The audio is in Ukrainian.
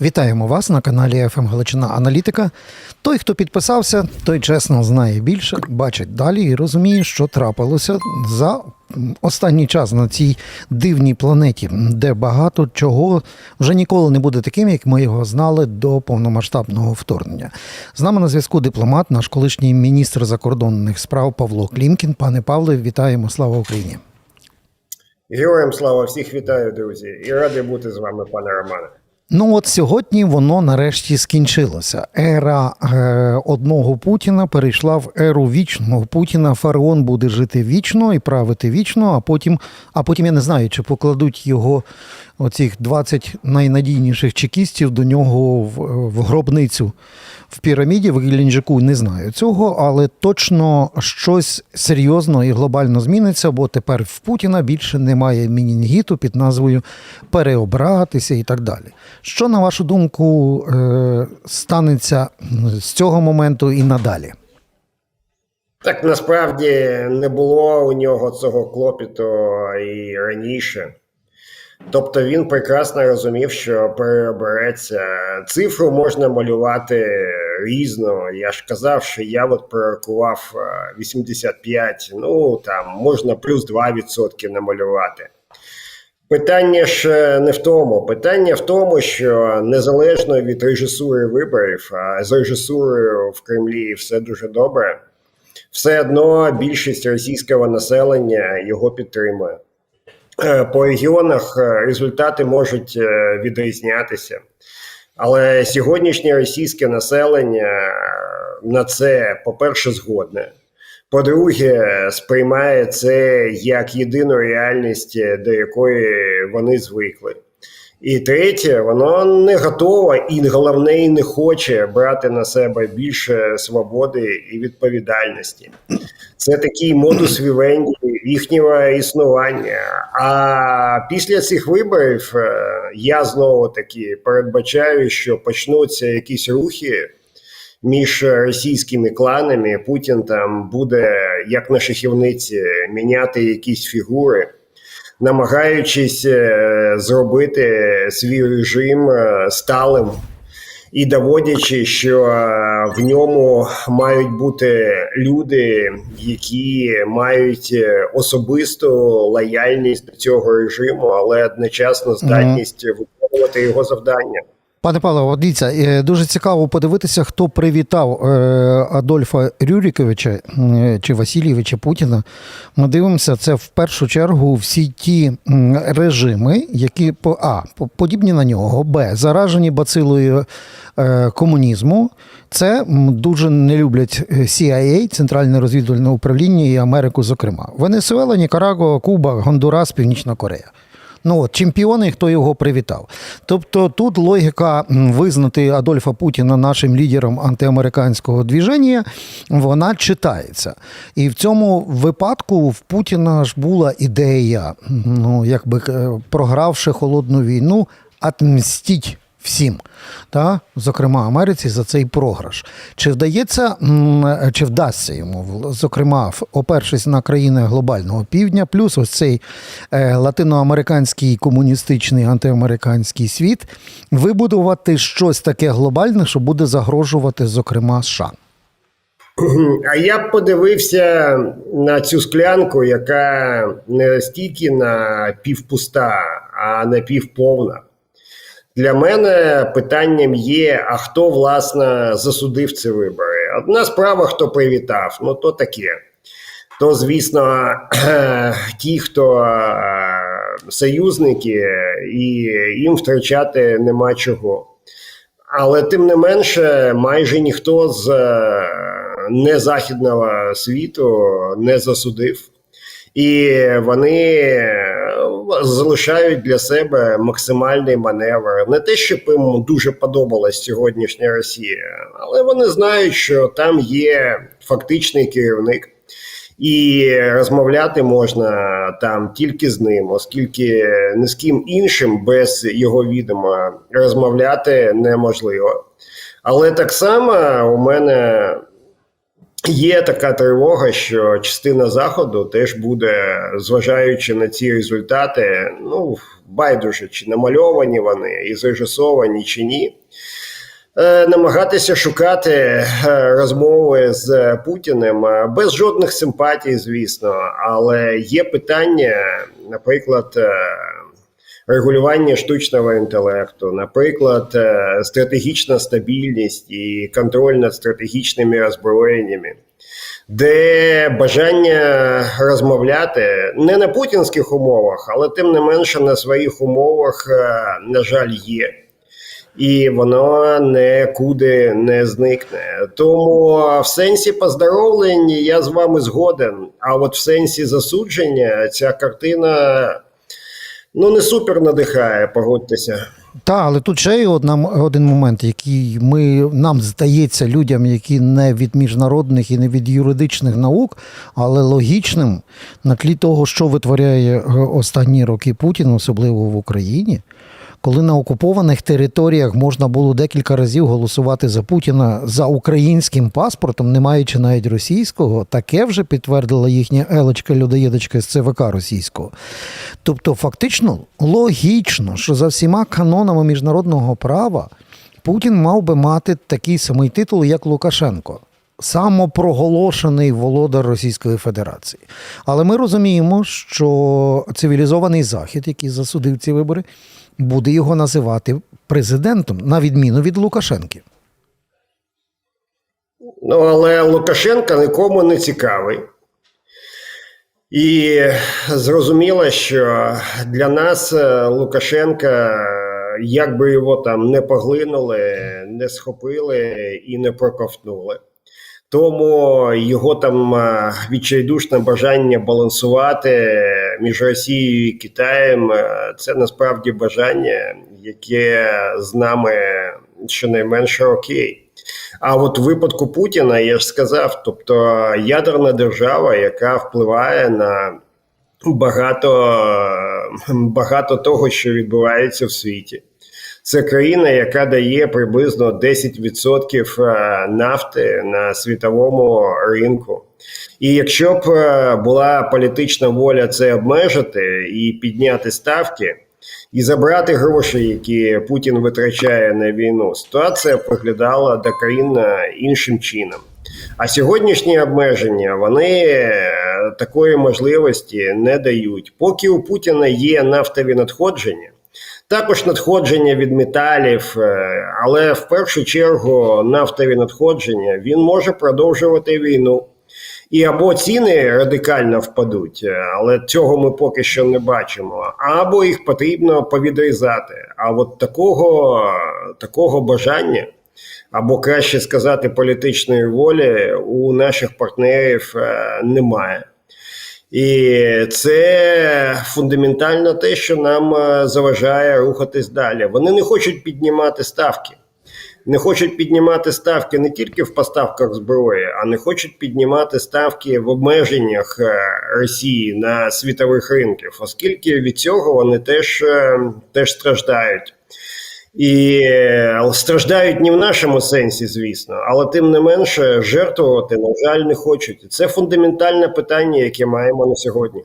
Вітаємо вас на каналі ФМ Галичина Аналітика. Той, хто підписався, той чесно знає більше, бачить далі і розуміє, що трапилося за останній час на цій дивній планеті, де багато чого вже ніколи не буде таким, як ми його знали до повномасштабного вторгнення. З нами на зв'язку дипломат, наш колишній міністр закордонних справ Павло Клімкін. Пане Павле, вітаємо! Слава Україні! Героям слава всіх вітаю, друзі, і радий бути з вами, пане Романе. Ну от сьогодні воно нарешті скінчилося. Ера е, одного Путіна перейшла в еру вічного Путіна. Фараон буде жити вічно і правити вічно. А потім, а потім я не знаю, чи покладуть його оцих 20 найнадійніших чекістів до нього в, в гробницю в піраміді в Геленджику. Не знаю цього, але точно щось серйозно і глобально зміниться, бо тепер в Путіна більше немає мінінгіту під назвою переобратися і так далі. Що, на вашу думку, е, станеться з цього моменту і надалі? Так насправді не було у нього цього клопіту і раніше. Тобто він прекрасно розумів, що переобереться. Цифру можна малювати різно. Я ж казав, що я от прорахував е, 85, ну там можна плюс 2% намалювати. Питання ж е, не в тому. Питання в тому, що незалежно від режисури виборів, а з режисурою в Кремлі все дуже добре, все одно більшість російського населення його підтримує. Е, По регіонах е, результати можуть е, відрізнятися. Але сьогоднішнє російське населення на це, по-перше, згодне. По-друге, сприймає це як єдину реальність, до якої вони звикли. І третє, воно не готове і головне, і не хоче брати на себе більше свободи і відповідальності. Це такий модус вівенді їхнього існування. А після цих виборів е, я знову таки передбачаю, що почнуться якісь рухи між російськими кланами. Путін там буде, як на шахівниці, міняти якісь фігури, намагаючись е, зробити свій режим е, сталим і доводячи, що е, в ньому мають бути люди, які мають е, особисту лояльність до цього режиму, але одночасно здатність виконувати його завдання. Пане Павло, дивіться, е, дуже цікаво подивитися, хто привітав е, Адольфа Рюріковича чи Васильєвича Путіна. Ми дивимося, це в першу чергу всі ті режими, які а по- подібні на нього, б заражені бацилою е, комунізму. Це дуже не люблять CIA, Центральне розвідувальне управління і Америку, зокрема. Венесуела, Нікарагуа, Куба, Гондурас, Північна Корея. Ну от чемпіони, хто його привітав. Тобто тут логіка визнати Адольфа Путіна нашим лідером антиамериканського движення, вона читається. І в цьому випадку в Путіна ж була ідея, ну якби е, програвши холодну війну, отмстіть всім, та, зокрема Америці, за цей програш. Чи вдається, чи вдасться йому, зокрема, опершись на країни глобального півдня, плюс ось цей е, латиноамериканський комуністичний антиамериканський світ, вибудувати щось таке глобальне, що буде загрожувати, зокрема, США? А я б подивився на цю склянку, яка не стільки на півпуста, а на півповна. Для мене питанням є: а хто власне засудив ці вибори? Одна справа, хто привітав, ну то таке. То, звісно, ті, хто е, союзники, і їм втрачати нема чого. Але тим не менше, майже ніхто з е, незахідного світу не засудив, і вони залишають для себе максимальний маневр. Не те, щоб їм дуже подобалась сьогоднішня Росія, але вони знають, що там є фактичний керівник. І розмовляти можна там тільки з ним, оскільки ні з ким іншим без його відома розмовляти неможливо. Але так само у мене Є така тривога, що частина заходу теж буде, зважаючи на ці результати, ну байдуже чи намальовані вони і зрежисовані чи ні. е, Намагатися шукати е, розмови з Путіним е, без жодних симпатій, звісно, але є питання, наприклад, регулювання штучного інтелекту, наприклад, е, стратегічна стабільність і контроль над стратегічними роззброєннями, де бажання розмовляти не на путінських умовах, але тим не менше на своїх умовах, е, на жаль, є. І воно нікуди не зникне. Тому в сенсі поздоровлень я з вами згоден. А от в сенсі засудження ця картина ну не супер надихає, погодьтеся. Та, але тут ще є одна, один момент, який ми, нам здається людям, які не від міжнародних і не від юридичних наук, але логічним на тлі того, що витворяє е, останні роки Путін, особливо в Україні. Коли на окупованих територіях можна було декілька разів голосувати за Путіна за українським паспортом, не маючи навіть російського, таке вже підтвердила їхня елочка людоєдочка з ЦВК російського. Тобто, фактично логічно, що за всіма канонами міжнародного права Путін мав би мати такий самий титул, як Лукашенко. Самопроголошений володар Російської Федерації. Але ми розуміємо, що цивілізований Захід, який засудив ці вибори, буде його називати президентом, на відміну від Лукашенки. Ну, але Лукашенка нікому не цікавий. І зрозуміло, що для нас е, Лукашенка, як би його там не поглинули, не схопили і не проковтнули. Тому його там е, відчайдушне бажання балансувати між Росією і Китаєм е, це насправді бажання, яке з нами щонайменше окей. А от в випадку Путіна я ж сказав, тобто ядерна держава, яка впливає на багато, багато того, що відбувається в світі. Це країна, яка дає приблизно 10% е, нафти на світовому ринку. І якщо б е, була політична воля це обмежити і підняти ставки, і забрати гроші, які Путін витрачає на війну, ситуація виглядала докорінно іншим чином. А сьогоднішні обмеження вони е, такої можливості не дають. Поки у Путіна є нафтові надходження, також надходження від металів, е, але в першу чергу нафтові надходження він може продовжувати війну. І або ціни радикально впадуть, е, але цього ми поки що не бачимо, або їх потрібно повідрізати. А от такого, такого бажання, або краще сказати, політичної волі у наших партнерів е, немає. І це фундаментально те, що нам е, заважає рухатись далі. Вони не хочуть піднімати ставки. Не хочуть піднімати ставки не тільки в поставках зброї, а не хочуть піднімати ставки в обмеженнях е, Росії на світових ринках, оскільки від цього вони теж, е, теж страждають. І е, страждають не в нашому сенсі, звісно, але тим не менше жертвувати, на жаль, не хочуть. Це фундаментальне питання, яке маємо на сьогодні.